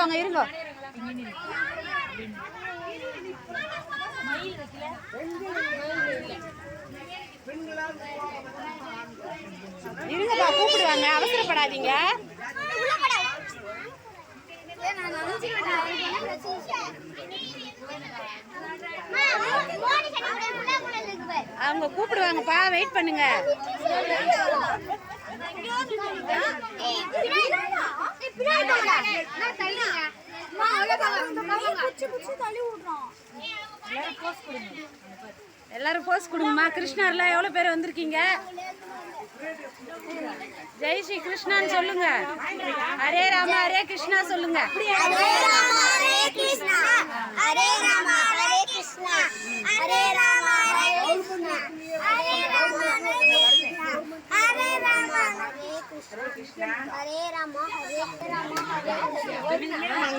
வாங்க இருங்க. இருங்கப்பா கூப்பிடுவாங்க. அவசரப்படாதீங்க. அவங்க கூப்பிடுவாங்கப்பா. வெயிட் பண்ணுங்க. எல்லாரும் போஸ் கொடுங்கம்மா. கிருஷ்ணர்ல எவ்வளோ பேர் வந்திருக்கீங்க? ஜெய் ஸ்ரீ கிருஷ்ணான்னு சொல்லுங்க. ஹரே ராம ஹரே கிருஷ்ணா சொல்லுங்க ஹரே ராம ஹரே கிருஷ்ணா ஹரே ராம ஹரே கிருஷ்ணா ஹரே ராம ஹரே கிருஷ்ணா ஹரே ராம ஹரே கிருஷ்ணா ஹரே ராம ஹரே கிருஷ்ணா ஹரே ராம ஹரே ராம ஹரே